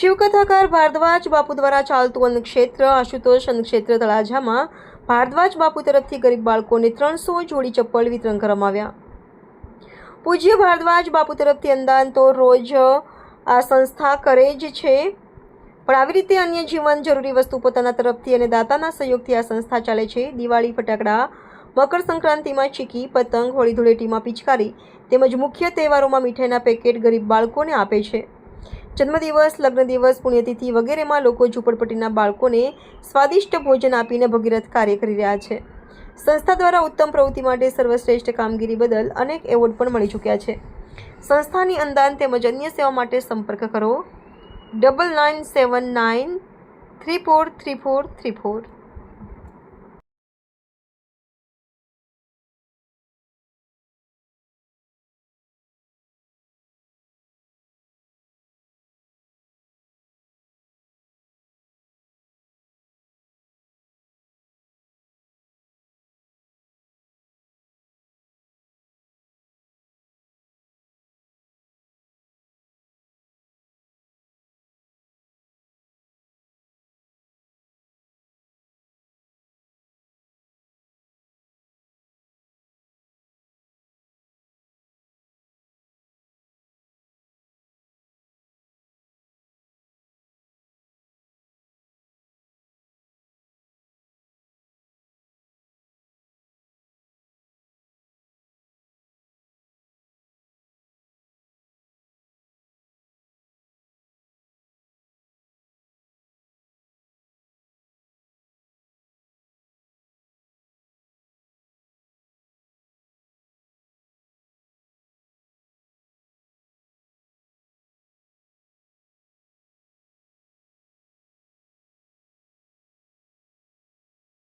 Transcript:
શિવકથાકાર ભારદ્વાજ બાપુ દ્વારા ચાલતું અન્નક્ષેત્ર આશુતોષ અન્નક્ષેત્ર તળાજામાં ભારદ્વાજ બાપુ તરફથી ગરીબ બાળકોને ત્રણસો જોડી ચપ્પલ વિતરણ કરવામાં આવ્યા. પૂજ્ય ભારદ્વાજ બાપુ તરફથી અંદાન તો રોજ, આ સંસ્થા કરે જ છે. પણ આવી રીતે અન્ય જીવન જરૂરી વસ્તુ પોતાના તરફથી અને દાતાના સહયોગથી આ સંસ્થા ચાલે છે. દિવાળી, ફટાકડા, મકર સંક્રાંતિમાં ચીકી, પતંગ, હોળી ધૂળેટીમાં પિચકારી તેમજ મુખ્ય તહેવારોમાં મીઠાઈના પેકેટ ગરીબ બાળકોને આપે છે. જન્મદિવસ લગ્ન દિવસ પુણ્યતિથિ વગેરેમાં લોકો ઝૂંપડપટ્ટીના બાળકોને સ્વાદિષ્ટ ભોજન આપીને ભગીરથ કાર્ય કરી રહ્યા છે. સંસ્થા દ્વારા ઉત્તમ પ્રવૃત્તિ માટે સર્વશ્રેષ્ઠ કામગીરી બદલ અનેક એવોર્ડ પણ મળી ચૂક્યા છે. સંસ્થાની અંદાન તેમજ અન્ય સેવા માટે સંપર્ક કરો. Double nine seven nine three four three four three four.